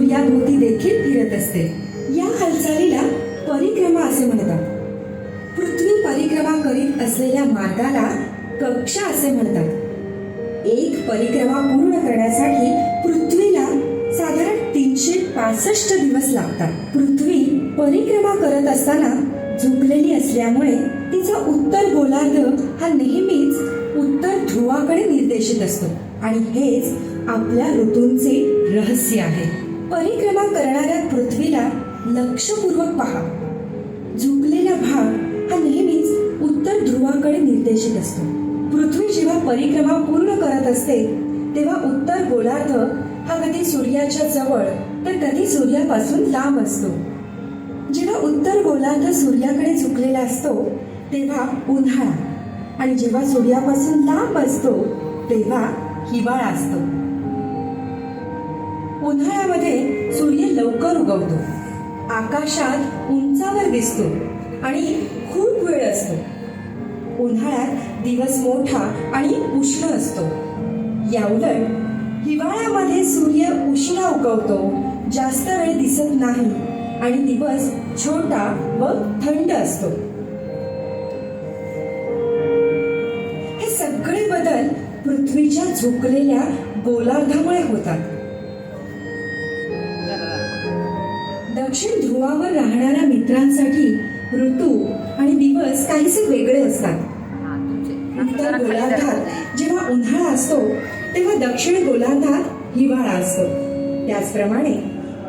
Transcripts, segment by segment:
सूर्याभोवती देखील फिरत असते. या हालचालीला परिक्रमा असे म्हणतात. पृथ्वी परिक्रमा करीत असलेल्या मार्गाला कक्षा असे म्हणतात. एक परिक्रमा पूर्ण करण्यासाठी पृथ्वीला साधारण तीनशे पासष्ट दिवस लागतात. पृथ्वी परिक्रमा करत असताना झुकलेली असल्यामुळे तिचा उत्तर गोलार्ध हा नेहमीच उत्तर ध्रुवाकडे निर्देशित असतो. आणि हेच आपल्या ऋतूंचे रहस्य आहे. परिक्रमा करणाऱ्या पृथ्वीला लक्षपूर्वक पहा. झुकलेला भाग हा नेहमीच उत्तर ध्रुवाकडे निर्देशित असतो. पृथ्वी जेव्हा परिक्रमा पूर्ण करत असते तेव्हा उत्तर गोलार्ध हा कधी सूर्याच्या जवळ तर कधी सूर्यापासून लांब असतो. जेव्हा उत्तर गोलार्ध सूर्याकडे झुकलेला असतो तेव्हा उन्हाळा. आणि जेव्हा सूर्यापासून लांब असतो तेव्हा हिवाळा असतो. उन्हाळ्यामध्ये सूर्य लवकर उगवतो. आकाशात उंचावर दिसतो आणि खूप वेळ असतो. उन्हाळ्यात दिवस मोठा आणि उष्ण असतो. याउलट हिवाळ्यामध्ये सूर्य उशिरा उगवतो जास्त वेळ दिसत नाही आणि दिवस छोटा व थंड असतो. हे सगळे बदल पृथ्वीच्या झुकलेल्या गोलार्धामुळे होतात. दक्षिण ध्रुवावर राहणाऱ्या मित्रांसाठी ऋतू आणि दिवस काहीसे वेगळे असतात. उत्तर गोलार्धात जेव्हा उन्हाळा असतो तेव्हा दक्षिण गोलार्धात हिवाळा असतो. त्याचप्रमाणे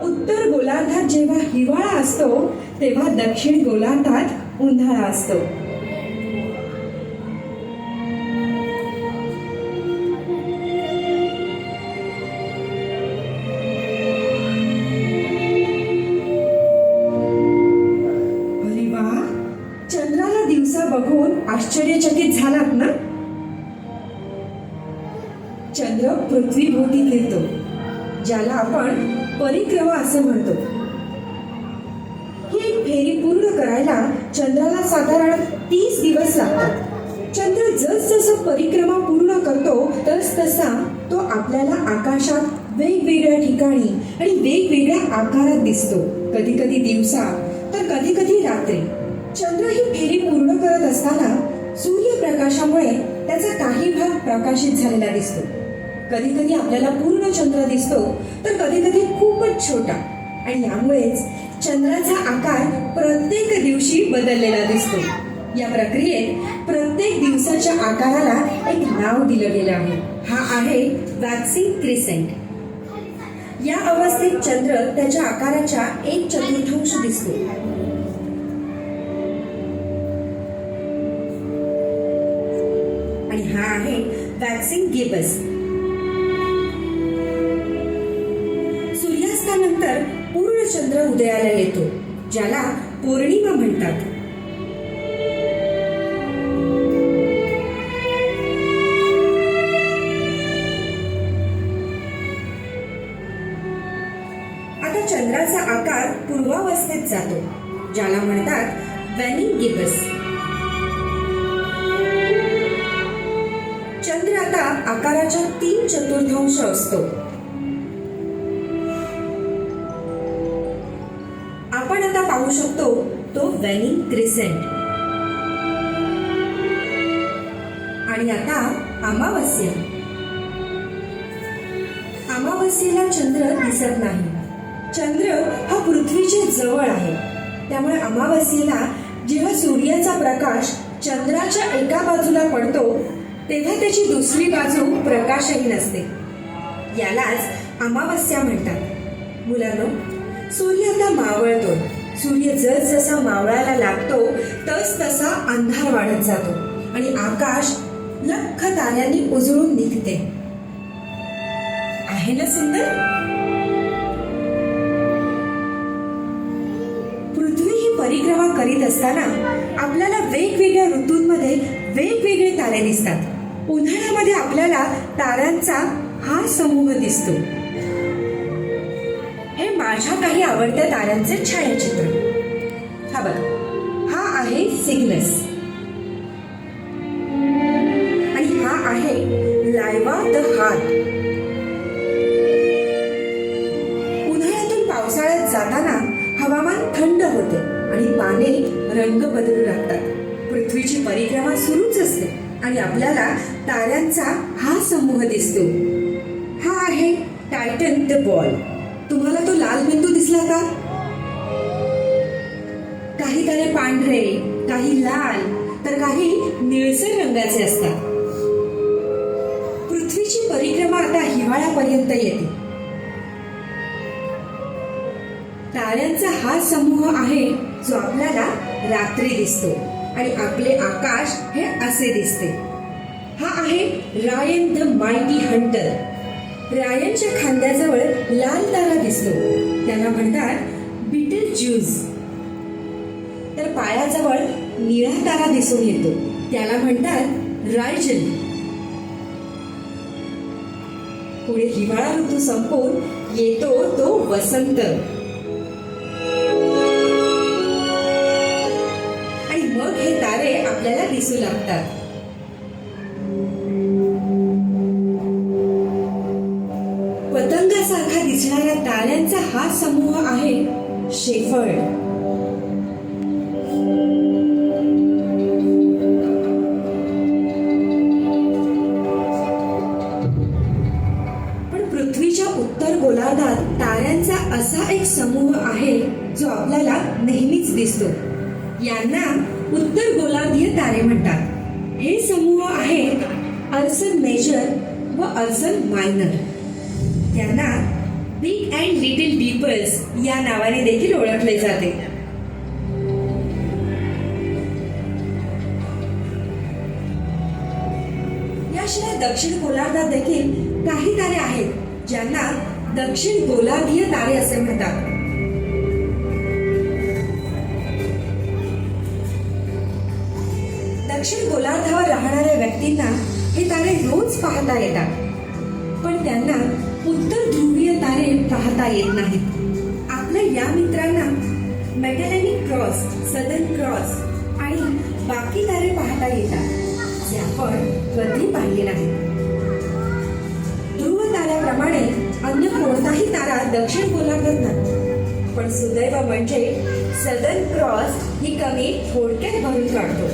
उत्तर गोलार्धात जेव्हा हिवाळा असतो तेव्हा दक्षिण गोलार्धात उन्हाळा असतो. चंद्र पृथ्वीभोवती फिरतो ज्याला आपण परिक्रमा असे म्हणतो. ही एक फेरी पूर्ण करायला चंद्राला साधारण तीस दिवस लागतात. चंद्र जसजसं परिक्रमा पूर्ण करतो तस तसा तो आपल्याला आकाशात वेगवेगळ्या ठिकाणी आणि वेगवेगळ्या आकारात दिसतो. कधी कधी दिवसा तर कधी कधी रात्री. चंद्र ही फेरी पूर्ण करत असताना सूर्यप्रकाशामुळे त्याचा काही भाग प्रकाशित झालेला दिसतो. कधी कधी आपल्याला पूर्ण चंद्र दिसतो तर कधी कधी खूपच छोटा. आणि यामुळेच चंद्राचा आकार प्रत्येक दिवशी बदललेला दिसतो. या प्रक्रियेत प्रत्येक दिवसाच्या आकाराला एक नाव दिलं गेलं आहे. हा आहे वॅक्सिन क्रिसेंट. या अवस्थेत चंद्र त्याच्या आकाराच्या एक चतुर्थांश दिसतो. आणि हा आहे वॅक्सिन गिबस. उदयाला येतो ज्याला पौर्णिमा म्हणतात. आता चंद्राचा आकार पूर्वावस्थेत जातो ज्याला म्हणतात वॅनिंग गिबस चंद्र आता आकाराच्या तीन चतुर्थांश असतो. पाहू शकतो तो वेनिंग क्रिसेंट. आणि आता अमावस्या. अमावस्येला चंद्र दिसत नाही. चंद्र हा पृथ्वीच्या जवळ आहे. त्यामुळे अमावस्येला जेव्हा सूर्याचा प्रकाश चंद्राच्या एका बाजूला पडतो तेव्हा त्याची दुसरी बाजू प्रकाशही नसते यालाच अमावस्या म्हणतात. मुलांनो सूर्य आता मावळतो. सूर्य जसजसा मावळायला लागतो तस तसा अंधार वाढत जातो आणि आकाश लख ताऱ्यांनी उजळून निघते. आहे ना सुंदर? पृथ्वी ही परिक्रमा करीत असताना आपल्याला वेगवेगळ्या ऋतूंमध्ये वेगवेगळे तारे दिसतात. उन्हाळ्यामध्ये आपल्याला ताऱ्यांचा हा समूह दिसतो. माझ्या काही आवडत्या ताऱ्यांचे छायाचित्र. हा बघा हा आहे सिग्नस. आणि हा आहे लायवा द हार्ट. पावसाळ्यात जाताना हवामान थंड होते आणि पाने रंग बदलू लागतात. पृथ्वीची परिक्रमा सुरूच असते आणि आपल्याला ताऱ्यांचा हा समूह दिसतो. हा आहे टायटन द बॉल. तुम्हाला तो लाल बिंदू दिसला का? काही तारे पांढरे काही लाल तर काही निळसर रंगाचे असतात. पृथ्वीची परिक्रमा आता हिवाळ्यापर्यंत येते. ताऱ्यांचा हा समूह आहे जो आपल्याला रात्री दिसतो आणि आपले आकाश हे असे दिसते. हा आहे रायन द मायटी हंटर. रायनच्या खांद्याजवळ लाल तारा दिसतो. त्याला म्हणतात बिटल ज्यूज तर पायाजवळ निळा तारा दिसून येतो. त्याला म्हणतात रायजन पुढे हिवाळा ऋतू संपवून येतो तो वसंत. आणि मग हे तारे आपल्याला दिसू लागतात. दिसणाऱ्या ताऱ्यांचा हा समूह आहे शेफळ. पण पृथ्वीच्या उत्तर गोलार्धात ताऱ्यांचा असा एक समूह आहे जो आपल्याला नेहमीच दिसतो. यांना उत्तर गोलार्धीय तारे म्हणतात. हे समूह आहेत अर्सन मेजर व अर्सन मायनर. त्यांना बिग अँड लिटिल पीपल्स या नावाने देखील ओळखले जाते. याशिवाय दक्षिण गोलार्धात देखील काही तारे आहेत ज्यांना दक्षिण गोलार्धीय तारे असे म्हणतात. दक्षिण गोलार्धावर राहणाऱ्या व्यक्तींना हे तारे रोज पाहता येतात. पण त्यांना उत्तर ध्रुवीय तारे पाहता येत नाहीत. आपल्या या मित्रांना मेटॅलॅनिक क्रॉस सदन क्रॉस आणि बाकी तारे पाहता येतात जे आपण कधी पाहिले नाही ध्रुव ताऱ्याप्रमाणे अन्य कोणताही तारा दक्षिण गोलार्धात नाही. पण सुदैव म्हणजे सदन क्रॉस ही कमी थोडक्यात भरून काढतो.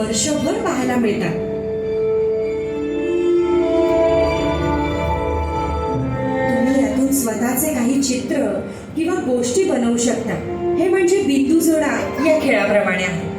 वर्षभर पाहायला मिळतात. तुम्ही यातून स्वतःचे काही चित्र किंवा गोष्टी बनवू शकता. हे म्हणजे बिंदू जोडा या खेळाप्रमाणे आहे.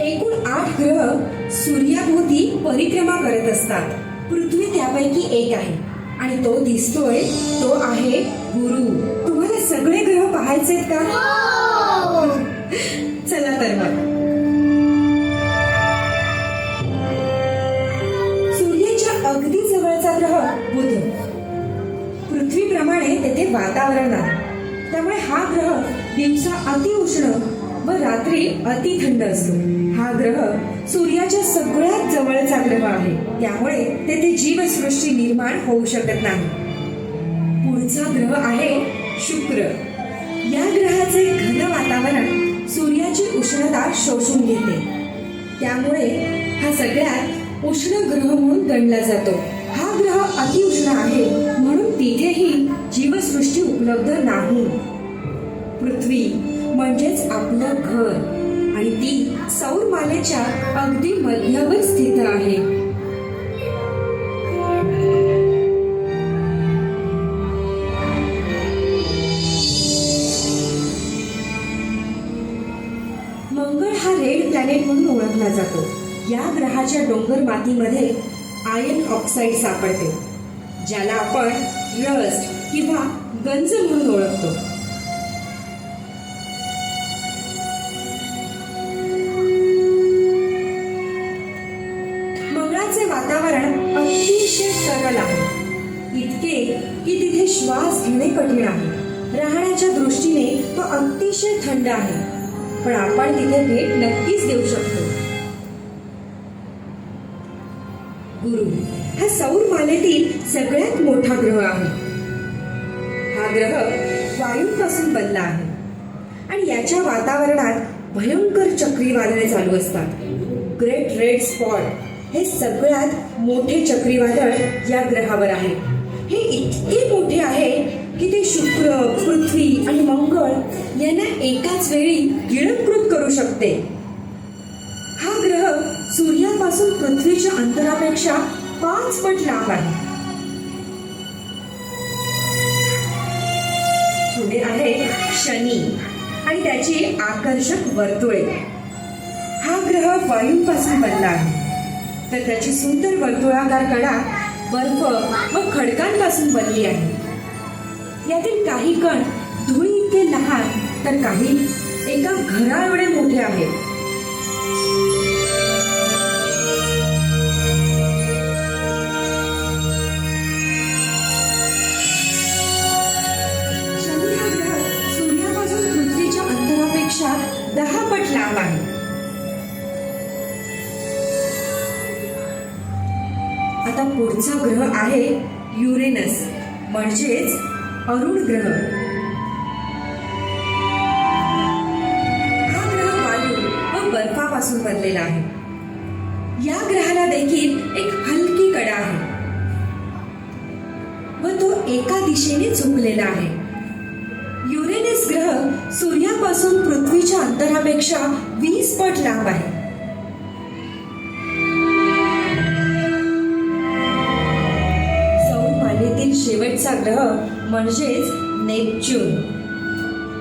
एकूण आठ ग्रह सूर्याभोवती परिक्रमा करत असतात. पृथ्वी त्यापैकी एक आहे. आणि तो दिसतोय तो आहे गुरु. तुम्हाला सगळे ग्रह पाहायचे का? चला तर मग. सूर्याच्या अगदी जवळचा ग्रह बुध. पृथ्वीप्रमाणे तेथे वातावरण आहे. त्यामुळे हा ग्रह दिवसा अति उष्ण व रात्री अति थंड असतो. हा ग्रह सूर्याच्या सगळ्यात जवळचा ग्रह आहे. त्यामुळे तेथे जीवसृष्टी निर्माण होऊ शकत नाही. पुढचा ग्रह आहे शुक्र. या ग्रहाचे घन वातावरण सूर्याची उष्णता शोषून घेते. त्यामुळे हा सगळ्यात उष्ण ग्रह म्हणून गणला जातो. हा ग्रह अतिउष्ण आहे म्हणून तिथेही जीवसृष्टी उपलब्ध नाही. पृथ्वी म्हणजेच आपलं घर. आणि ती सौरमालेच्या अगदी मध्यावर स्थित आहे. मंगळ हा रेड प्लॅनेट म्हणून ओळखला जातो. या ग्रहाच्या डोंगर मातीमध्ये आयर्न ऑक्साईड सापडते ज्याला आपण रस्ट किंवा गंज म्हणून ओळखतो. श्वास कठीण आहे. राहण्याच्या दृष्टीने तो अतिशय थंड आहे. पण आपण तिथे भेट नक्कीच देऊ शकतो. गुरु हा सौर मालेतील सगळ्यात मोठा ग्रह आहे. हा ग्रह वायूपासून बनला आहे. आणि याच्या वातावरणात भयंकर चक्रीवादळे चालू असतात. ग्रेट रेड स्पॉट हे सगळ्यात मोठे चक्रीवादळ या ग्रहावर आहे. हे इतके मोठे आहे की ते शुक्र पृथ्वी आणि मंगळ यांना एकाच वेळी गिळंकृत करू शकते. हा ग्रह सूर्यापासून पृथ्वीच्या अंतरापेक्षा पाच पट लांब आहे. पुढे आहे शनी आणि त्याची आकर्षक वर्तुळे. हा ग्रह वायूपासून बनला आहे. तर त्याची सुंदर वर्तुळाकार कडा बर्फ व खडकांपासून बनली आहे. यातील काही कण धुळी इतके लहान तर काही एका घरा एवढे मोठे आहेत. सूर्यापासून पृथ्वीच्या अंतरापेक्षा दहा पट लांब आहे. आता पुढचा ग्रह आहे युरेनस म्हणजेच अरुण ग्रह. हा ग्रह वायू व बर्फापासून बनलेला आहे. या ग्रहाला देखील एक हलकी कडा आहे. व तो एका दिशेने झुकलेला आहे. युरेनस ग्रह सूर्यापासून पृथ्वीच्या अंतरापेक्षा वीस पट लांब आहे. सौर शेवटचा ग्रह म्हणजेच नेपच्यून.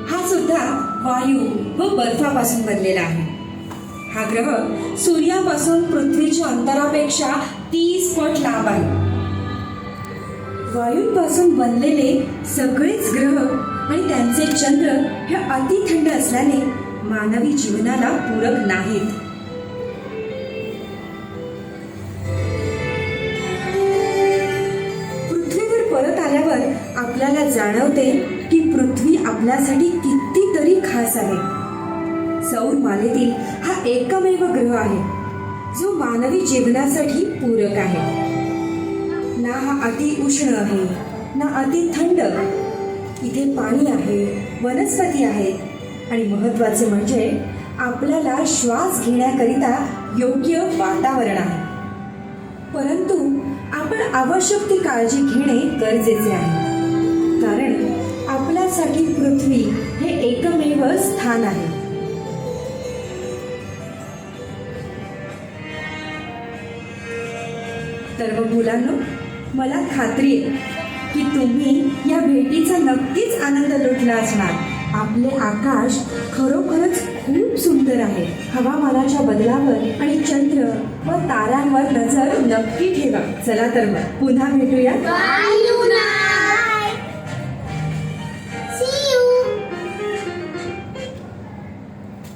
हा सुद्धा वायू व बर्फापासून बनलेला आहे. हा ग्रह सूर्यापासून पृथ्वीच्या अंतरापेक्षा तीस पट लांब आहे. वायूंपासून बनलेले सगळेच ग्रह आणि त्यांचे चंद्र हे अति थंड असल्याने मानवी जीवनाला पूरक नाहीत. जाणवते की पृथ्वी आपल्यासाठी कितीतरी खास आहे. सौर मालेतील हा एकमेव ग्रह आहे जो मानवी जीवनासाठी पूरक आहे. ना हा अति उष्ण आहे ना अति थंड. इथे पाणी आहे वनस्पती आहेत आणि महत्त्वाचे म्हणजे आपल्याला श्वास घेण्याकरिता योग्य वातावरण आहे. परंतु आपण आवश्यक ती काळजी घेणे गरजेचे आहे. कारण आपल्यासाठी पृथ्वी हे एकमेव स्थान आहे. तर मग मुलांनो मला खात्री आहे की तुम्ही या भेटीचा नक्कीच आनंद लुटला असणार. आपले आकाश खरोखरच खूप सुंदर आहे. हवामानाच्या बदलावर आणि चंद्र व ताऱ्यांवर नजर नक्की ठेवा. चला तर मग पुन्हा भेटूया. बाय